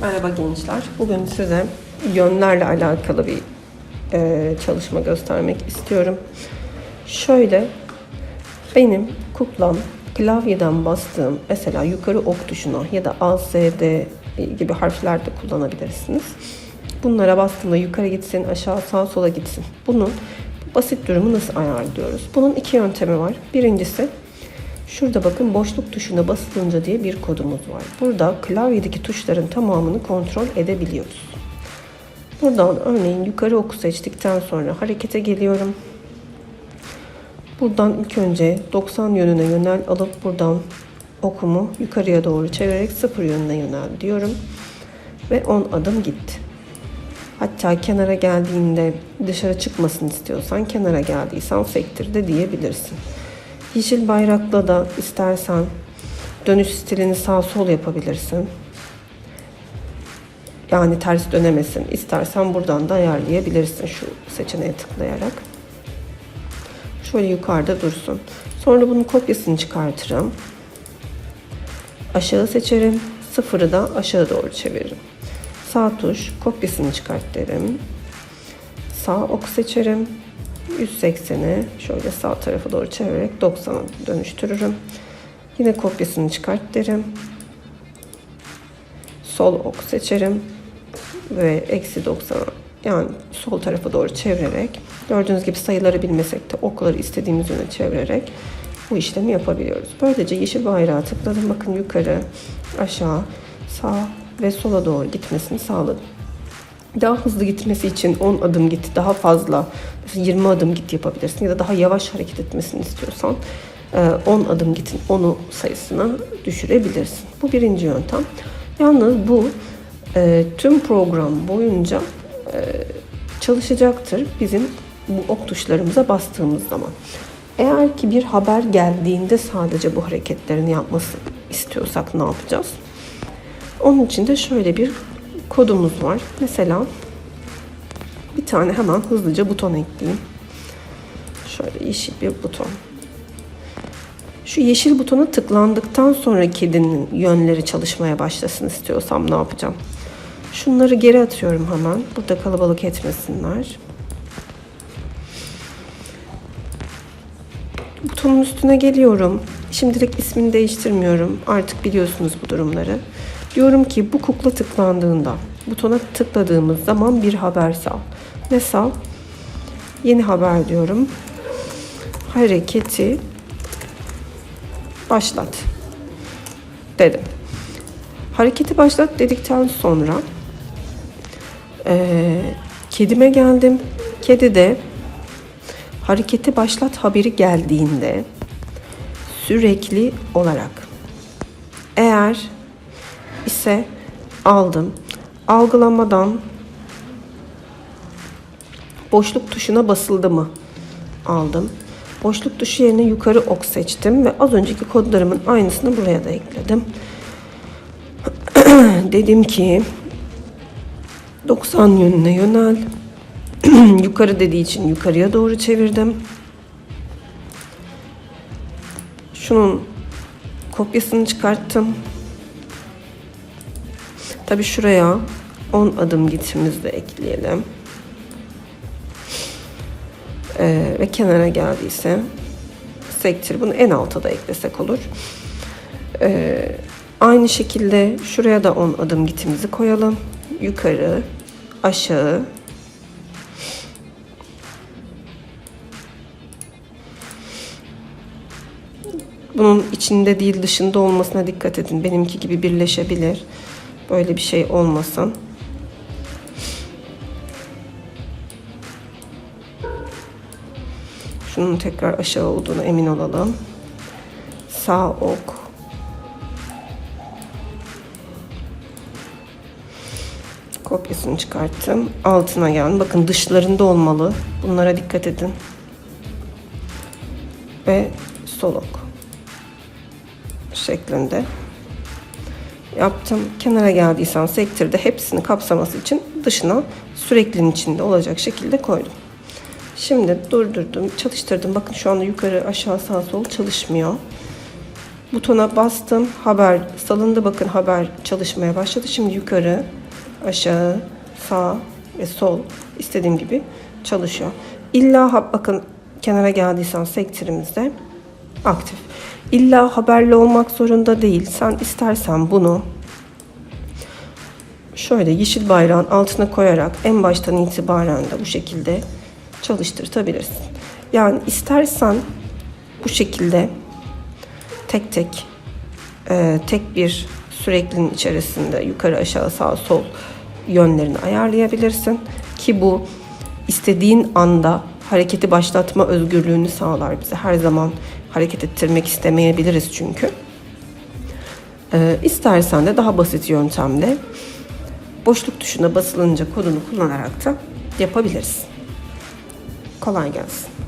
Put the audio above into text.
Merhaba gençler. Bugün size yönlerle alakalı bir e, çalışma göstermek istiyorum. Şöyle benim kuklam klavyeden bastığım mesela yukarı ok tuşuna ya da A, D gibi harfler de kullanabilirsiniz. Bunlara bastığımda yukarı gitsin, aşağı sağa sola gitsin. Bunun basit durumu nasıl ayarlıyoruz? Bunun iki yöntemi var. Birincisi Şurada bakın boşluk tuşuna basılınca diye bir kodumuz var. Burada klavyedeki tuşların tamamını kontrol edebiliyoruz. Buradan örneğin yukarı oku seçtikten sonra harekete geliyorum. Buradan ilk önce 90 yönüne yönel alıp buradan okumu yukarıya doğru çevirerek 0 yönüne yönel diyorum. Ve 10 adım gitti. Hatta kenara geldiğinde dışarı çıkmasını istiyorsan kenara geldiysen sektir de diyebilirsin. Yeşil bayrakla da istersen dönüş stilini sağ sol yapabilirsin. Yani ters dönemesin. İstersen buradan da ayarlayabilirsin şu seçeneğe tıklayarak. Şöyle yukarıda dursun. Sonra bunun kopyasını çıkartırım. Aşağı seçerim. Sıfırı da aşağı doğru çeviririm. Sağ tuş kopyasını çıkart derim. Sağ ok seçerim. 180'i şöyle sağ tarafa doğru çevirerek 90'a dönüştürürüm. Yine kopyasını çıkart derim. Sol ok seçerim. Ve eksi 90'a yani sol tarafa doğru çevirerek gördüğünüz gibi sayıları bilmesek de okları istediğimiz yöne çevirerek bu işlemi yapabiliyoruz. Böylece yeşil bayrağı tıkladım. Bakın yukarı, aşağı, sağ ve sola doğru gitmesini sağladım. Daha hızlı gitmesi için 10 adım git, daha fazla mesela 20 adım git yapabilirsin ya da daha yavaş hareket etmesini istiyorsan 10 adım gitin onu sayısına düşürebilirsin. Bu birinci yöntem. Yalnız bu tüm program boyunca çalışacaktır bizim bu ok tuşlarımıza bastığımız zaman. Eğer ki bir haber geldiğinde sadece bu hareketlerini yapmasını istiyorsak ne yapacağız? Onun için de şöyle bir kodumuz var. Mesela bir tane hemen hızlıca buton ekleyeyim. Şöyle yeşil bir buton. Şu yeşil butona tıklandıktan sonra kedinin yönleri çalışmaya başlasın istiyorsam ne yapacağım? Şunları geri atıyorum hemen. Burada kalabalık etmesinler. Butonun üstüne geliyorum. Şimdilik ismini değiştirmiyorum. Artık biliyorsunuz bu durumları. Diyorum ki bu kukla tıklandığında butona tıkladığımız zaman bir haber sal. Ne sal? Yeni haber diyorum. Hareketi başlat dedim. Hareketi başlat dedikten sonra e, kedime geldim. Kedi de hareketi başlat haberi geldiğinde sürekli olarak eğer ise aldım. Algılamadan boşluk tuşuna basıldı mı? Aldım. Boşluk tuşu yerine yukarı ok seçtim ve az önceki kodlarımın aynısını buraya da ekledim. Dedim ki 90 yönüne yönel. yukarı dediği için yukarıya doğru çevirdim. Şunun kopyasını çıkarttım. Tabi şuraya 10 adım gitimizi de ekleyelim. Ee, ve kenara geldiyse sektir. Bunu en alta da eklesek olur. Ee, aynı şekilde şuraya da 10 adım gitimizi koyalım. Yukarı, aşağı, Bunun içinde değil dışında olmasına dikkat edin. Benimki gibi birleşebilir. Böyle bir şey olmasın. Şunun tekrar aşağı olduğunu emin olalım. Sağ ok. Kopyasını çıkarttım. Altına geldim. Bakın dışlarında olmalı. Bunlara dikkat edin. Ve sol ok. Şeklinde yaptım. Kenara geldiysen sektirde hepsini kapsaması için dışına süreklinin içinde olacak şekilde koydum. Şimdi durdurdum, çalıştırdım. Bakın şu anda yukarı, aşağı, sağ, sol çalışmıyor. Butona bastım. Haber salındı. Bakın haber çalışmaya başladı. Şimdi yukarı, aşağı, sağ ve sol istediğim gibi çalışıyor. İlla bakın kenara geldiysen sektirimizde aktif. İlla haberli olmak zorunda değil. Sen istersen bunu şöyle yeşil bayrağın altına koyarak en baştan itibaren de bu şekilde çalıştırtabilirsin. Yani istersen bu şekilde tek tek e, tek bir süreklinin içerisinde yukarı aşağı sağ sol yönlerini ayarlayabilirsin ki bu istediğin anda hareketi başlatma özgürlüğünü sağlar bize. Her zaman hareket ettirmek istemeyebiliriz çünkü. E, istersen de daha basit yöntemle boşluk tuşuna basılınca kodunu kullanarak da yapabiliriz. Kolay gelsin.